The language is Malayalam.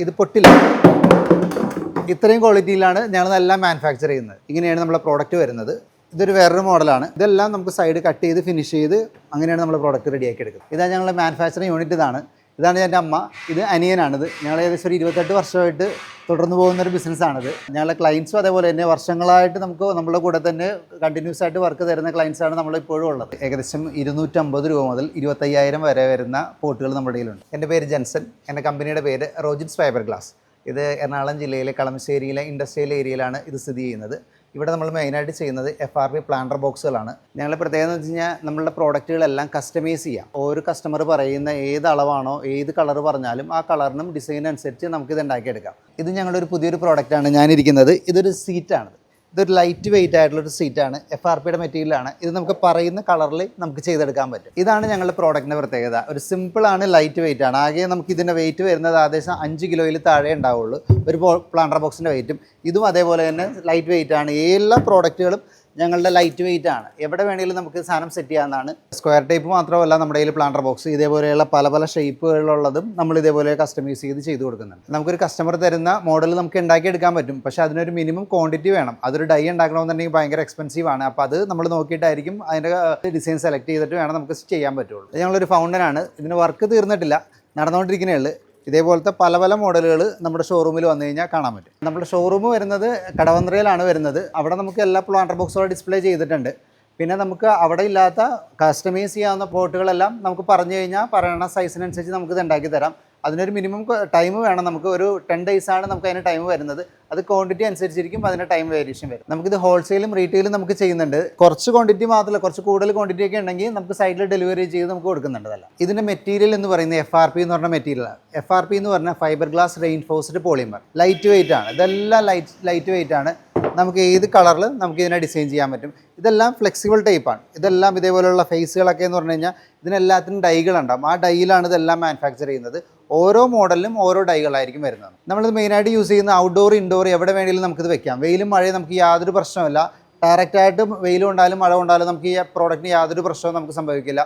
ഇത് പൊട്ടില്ല. ഇത്രയും ക്വാളിറ്റിയിലാണ് ഞങ്ങൾ എല്ലാം മാനുഫാക്ചർ ചെയ്യുന്നത്. ഇങ്ങനെയാണ് നമ്മുടെ പ്രോഡക്റ്റ് വരുന്നത്. ഇതൊരു വേറൊരു മോഡലാണ് ഇതെല്ലാം നമുക്ക് സൈഡ് കട്ട് ചെയ്ത് ഫിനിഷ് ചെയ്ത് അങ്ങനെയാണ് നമ്മൾ പ്രോഡക്റ്റ് റെഡിയാക്കി എടുക്കുന്നത്. ഇതാണ് ഞങ്ങളുടെ മാനുഫാക്ചറിങ് യൂണിറ്റ് ഇതാണ്. ഇതാണ് എന്റെ അമ്മ. ഇത് അനിയനാണിത്. ഞങ്ങൾ ഏകദേശം ഒരു ഇരുപത്തെട്ട് വർഷമായിട്ട് തുടർന്ന് പോകുന്ന ഒരു ബിസിനസ്സാണിത് ഞങ്ങളുടെ ക്ലയൻസും അതേപോലെ തന്നെ വർഷങ്ങളായിട്ട് നമുക്ക് നമ്മുടെ കൂടെ തന്നെ കണ്ടിന്യൂസ് ആയിട്ട് വർക്ക് തരുന്ന ക്ലയൻസാണ് നമ്മളിപ്പോഴും ഉള്ളത്. ഏകദേശം ഇരുന്നൂറ്റമ്പത് രൂപ മുതൽ ഇരുപത്തയ്യായിരം വരെ വരുന്ന പോട്ടുകൾ നമ്മുടെ കയ്യിലുണ്ട്. എന്റെ പേര് ജൻസൺ. എന്റെ കമ്പനിയുടെ പേര് റോജിൻസ് ഫൈബർ ഗ്ലാസ് ഇത് എറണാകുളം ജില്ലയിലെ കളമശ്ശേരിയിലെ ഇൻഡസ്ട്രിയൽ ഏരിയയിലാണ് ഇത് സ്ഥിതി ചെയ്യുന്നത്. ഇവിടെ നമ്മൾ മെയിനായിട്ട് ചെയ്യുന്നത് എഫ് ആർ പി പ്ലാന്റർ ബോക്സുകളാണ് ഞങ്ങളുടെ പ്രത്യേകത എന്ന് വെച്ച് കഴിഞ്ഞാൽ നമ്മളുടെ പ്രോഡക്റ്റുകളെല്ലാം കസ്റ്റമൈസ് ചെയ്യാം. ഓരോ കസ്റ്റമർ പറയുന്ന ഏത് അളവാണോ ഏത് കളർ പറഞ്ഞാലും ആ കളറിനും ഡിസൈനും അനുസരിച്ച് നമുക്കിത് ഉണ്ടാക്കിയെടുക്കാം. ഇത് ഞങ്ങളുടെ ഒരു പുതിയൊരു പ്രോഡക്റ്റാണ് ഞാനിരിക്കുന്നത്. ഇതൊരു സീറ്റാണ് ഇതൊരു ലൈറ്റ് വെയിറ്റ് ആയിട്ടുള്ള ഒരു സീറ്റാണ് എഫ് ആർ പിയുടെ മെറ്റീരിയലാണ് ഇത് നമുക്ക് പറയുന്ന കളറിൽ നമുക്ക് ചെയ്തെടുക്കാൻ പറ്റും. ഇതാണ് ഞങ്ങളുടെ പ്രോഡക്റ്റിന്റെ പ്രത്യേകത. ഒരു സിമ്പിൾ ആണ് ലൈറ്റ് വെയിറ്റ് ആണ്. ആകെ നമുക്ക് ഇതിന്റെ വെയിറ്റ് വരുന്നത് ഏകദേശം അഞ്ച് കിലോയിൽ താഴെ ഉണ്ടാവുള്ളൂ. ഒരു പ്ലാന്റർ ബോക്സിന്റെ വെയിറ്റും ഇതും അതേപോലെ തന്നെ ലൈറ്റ് വെയിറ്റ് ആണ്. എല്ലാ പ്രോഡക്റ്റുകളും ഞങ്ങളുടെ ലൈറ്റ് വെയിറ്റ് ആണ്. എവിടെ വേണമെങ്കിലും നമുക്ക് സാധനം സെറ്റ് ചെയ്യാവുന്നതാണ്. സ്ക്വയർ ടൈപ്പ് മാത്രമല്ല നമ്മുടെ കയ്യിൽ പ്ലാന്റർ ബോക്സ് ഇതേപോലെയുള്ള പല പല ഷേപ്പുകളുള്ളതും നമ്മൾ ഇതേപോലെ കസ്റ്റമൈസ് ചെയ്ത് ചെയ്ത് കൊടുക്കുന്നുണ്ട്. നമുക്കൊരു കസ്റ്റമർ തരുന്ന മോഡൽ നമുക്ക് ഉണ്ടാക്കിയെടുക്കാൻ പറ്റും. പക്ഷേ അതിനൊരു മിനിമം ക്വാണ്ടിറ്റി വേണം. അതൊരു ഡൈ ഉണ്ടാക്കണമെന്നുണ്ടെങ്കിൽ ഭയങ്കര എക്സ്പെൻസീവ് ആണ്. അപ്പോൾ അത് നമ്മൾ നോക്കിയിട്ടായിരിക്കും അതിന്റെ ഡിസൈൻ സെലക്ട് ചെയ്തിട്ട് വേണം നമുക്ക് ചെയ്യാൻ പറ്റുള്ളൂ. ഞങ്ങളൊരു ആണ്. ഇതിന് വർക്ക് തീർന്നിട്ടില്ല. നടന്നുകൊണ്ടിരിക്കുന്നേ ഉള്ളൂ. ഇതേപോലത്തെ പല പല മോഡലുകൾ നമ്മുടെ ഷോറൂമിൽ വന്നു കഴിഞ്ഞാൽ കാണാൻ പറ്റും. നമ്മുടെ ഷോറൂം വരുന്നത് കടവന്ത്രയിലാണ് വരുന്നത്. അവിടെ നമുക്ക് എല്ലാ പ്ലാന്റർ ബോക്സുകളും ഡിസ്പ്ലേ ചെയ്തിട്ടുണ്ട്. പിന്നെ നമുക്ക് അവിടെ ഇല്ലാത്ത കസ്റ്റമൈസ് ചെയ്യാവുന്ന പോട്ടുകളെല്ലാം നമുക്ക് പറഞ്ഞു കഴിഞ്ഞാൽ പറയണ സൈസിനനുസരിച്ച് നമുക്ക് ഇത് ഉണ്ടാക്കി തരാം. അതിനൊരു മിനിമം ടൈം വേണം. നമുക്ക് ഒരു ടെൻ ഡേയ്സ് ആണ് നമുക്ക് അതിന് ടൈം വരുന്നത്. അത് ക്വാണ്ടിറ്റി അനുസരിച്ചിരിക്കും അതിന്റെ ടൈം വേരിയേഷൻ വരും. നമുക്കിത് ഹോൾസെയിലും റീറ്റെയിലും നമുക്ക് ചെയ്യുന്നുണ്ട്. കുറച്ച് ക്വാണ്ടിറ്റി മാത്രമല്ല കുറച്ച് കൂടുതൽ ക്വാണ്ടിറ്റി ഒക്കെ ഉണ്ടെങ്കിൽ നമുക്ക് സൈഡിൽ ഡെലിവറി ചെയ്ത് നമുക്ക് കൊടുക്കുന്നുണ്ടല്ല ഇതിന്റെ മെറ്റീരിയൽ എന്ന് പറയുന്നത് എഫ് ആർ പി എന്ന് പറഞ്ഞ മെറ്റീരിയലാണ് എഫ് ആർ പി എന്ന് പറഞ്ഞാൽ fibre glass reinforced polymer light weight ആണ്. ഇതെല്ലാം ലൈറ്റ് ലൈറ്റ് വെയിറ്റ് ആണ്. നമുക്ക് ഏത് കളറിൽ നമുക്ക് ഇതിനെ ഡിസൈൻ ചെയ്യാൻ പറ്റും. ഇതെല്ലാം ഫ്ലെക്സിബിൾ ടൈപ്പാണ് ഇതെല്ലാം ഇതേപോലെയുള്ള ഫേസുകളൊക്കെ എന്ന് പറഞ്ഞു കഴിഞ്ഞാൽ ഇതിനെല്ലാത്തിനും ഡൈകളുണ്ടാകും ആ ഡൈയിലാണ് ഇതെല്ലാം മാനുഫാക്ചർ ചെയ്യുന്നത്. ഓരോ മോഡലിലും ഓരോ ഡൈകളായിരിക്കും വരുന്നത്. നമ്മളിത് മെയിനായിട്ട് യൂസ് ചെയ്യുന്ന ഔട്ട്ഡോർ ഇൻഡോർ എവിടെ വേണമെങ്കിലും നമുക്കിത് വെക്കാം. വെയിലും മഴയും നമുക്ക് യാതൊരു പ്രശ്നമില്ല ഡയറക്റ്റായിട്ട് വെയിലും കൊണ്ടാലും മഴ കൊണ്ടാലും നമുക്ക് ഈ പ്രോഡക്റ്റിന് യാതൊരു പ്രശ്നവും നമുക്ക് സംഭവിക്കില്ല.